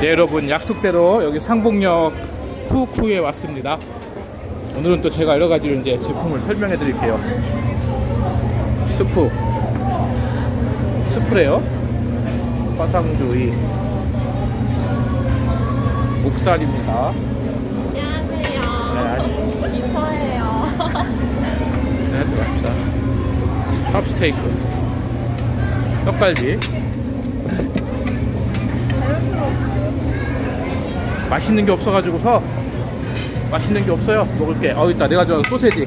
네 여러분 약속대로 여기 상봉역 쿠쿠에 왔습니다. 오늘은 또 제가 여러 가지로 이제 제품을 설명해 드릴게요. 스프, 스프래요. 화상주의, 목살입니다. 안녕하세요. 네, 인사해요. 네, 하지 맙시다. 찹스테이크, 떡갈비. 맛있는 게 없어가지고서 맛있는 게 없어요. 먹을 게. 어 있다. 내가 좋아하는 소세지.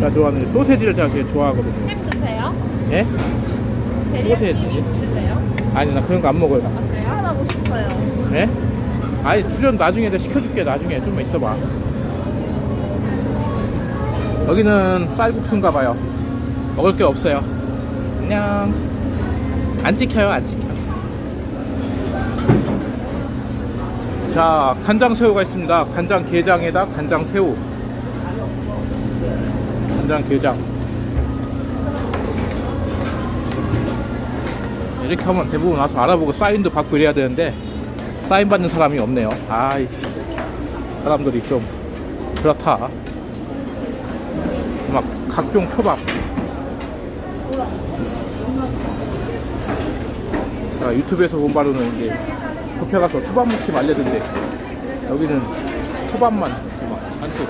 내가 좋아하는 소세지를 제가 되게 좋아하거든요. 햄 드세요? 예? 소세지. 드실래요? 아니 나 그런 거 안 먹어요. 아, 그래요? 하고 싶어요. 예? 아니 수련 나중에 내가 시켜줄게. 나중에 좀만 있어봐. 여기는 쌀국수인가 봐요. 먹을 게 없어요. 그냥 안 찍혀요. 안 찍혀. 자 간장 새우가 있습니다. 간장 게장에다 간장 새우. 간장 게장. 이렇게 하면 대부분 와서 알아보고 사인도 받고 이래야 되는데 사인 받는 사람이 없네요. 아이씨 사람들이 좀 그렇다. 막 각종 초밥. 제가 유튜브에서 본 바로는 이제 국회 가서 초밥 먹지 말래던데 여기는 초밥만 한쪽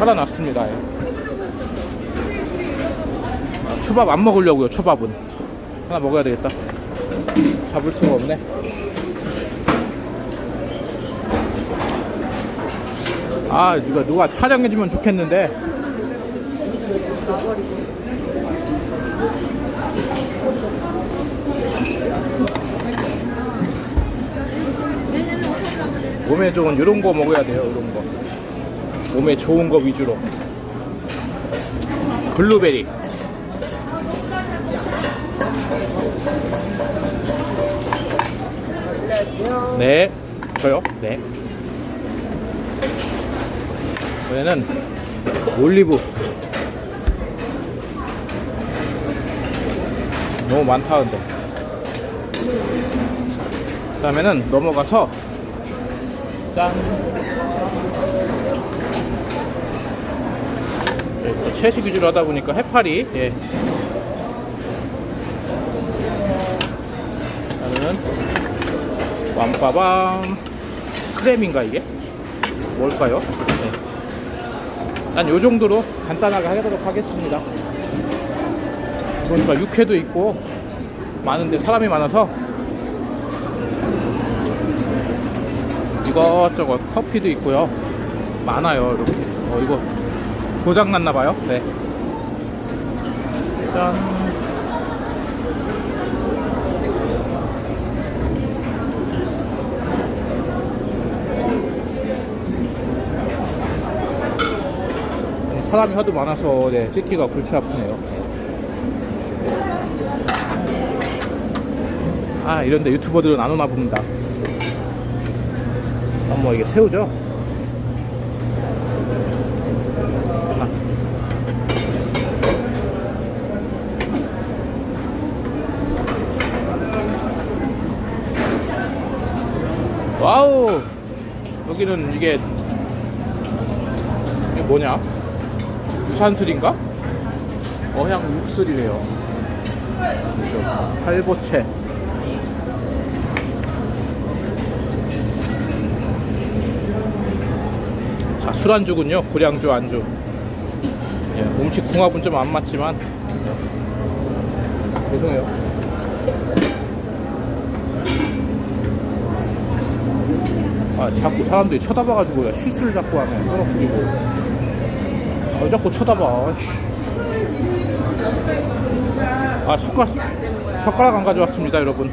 팔아놨습니다. 예. 아, 초밥 안 먹으려고요. 초밥은 하나 먹어야 되겠다. 잡을 수가 없네. 아, 이거 누가 촬영해주면 좋겠는데. 몸에 좋은 이런 거 먹어야 돼요, 이런 거. 몸에 좋은 거 위주로. 블루베리. 네. 저요? 네. 이번에는 올리브. 너무 많다, 근데. 그 다음에는 넘어가서, 짠. 예, 또 채식 위주로 하다 보니까 해파리, 예. 다음은 완빠밤 크렘인가 이게? 뭘까요? 네. 난요 정도로 간단하게 하도록 하겠습니다. 보니까 육회도 있고 많은데 사람이 많아서 이것저것 커피도 있고요. 많아요 이렇게. 어 이거 고장 났나 봐요. 네. 짠. 사람이 하도 많아서 네, 찍기가 골치 아프네요. 아 이런데 유튜버들은 안 오나 봅니다. 아, 뭐 이게 새우죠? 아. 와우 여기는 이게 이게 뭐냐? 유산슬인가? 어향 육슬이래요. 팔보채. 술안주군요. 고량주 안주. 예, 음식 궁합은 좀 안 맞지만. 죄송해요. 아, 자꾸 사람들이 쳐다봐가지고 실수를 자꾸 하네. 떨어뜨리고. 왜 자꾸 쳐다봐. 씨. 아, 숟가락, 젓가락 안 가져왔습니다, 여러분.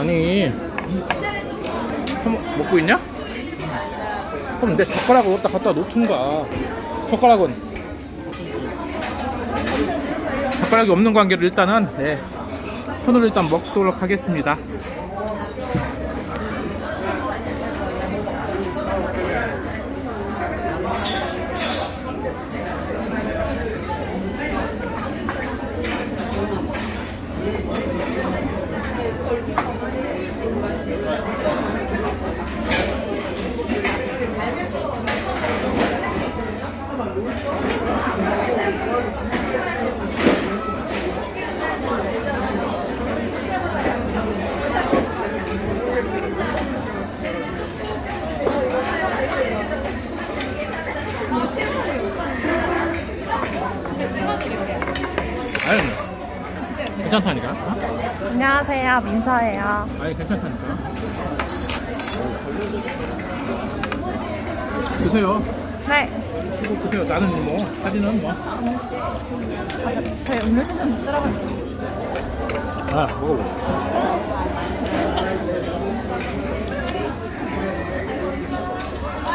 아니, 형, 먹고 있냐? 그럼 내 젓가락을 어디다 갖다 놓든가. 젓가락은. 젓가락이 없는 관계로 일단은, 네. 손으로 일단 먹도록 하겠습니다. 아니, 괜찮다니까. 어? 안녕하세요. 민서예요. 아니, 괜찮다니까. 드세요. 네. 이거 드세요. 나는 뭐, 사진은 뭐. 저희 음료수 좀 들어갈게요. 아, 먹어봐.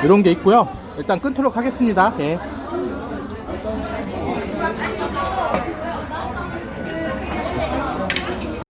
이런 게 있고요. 일단 끊도록 하겠습니다. 예.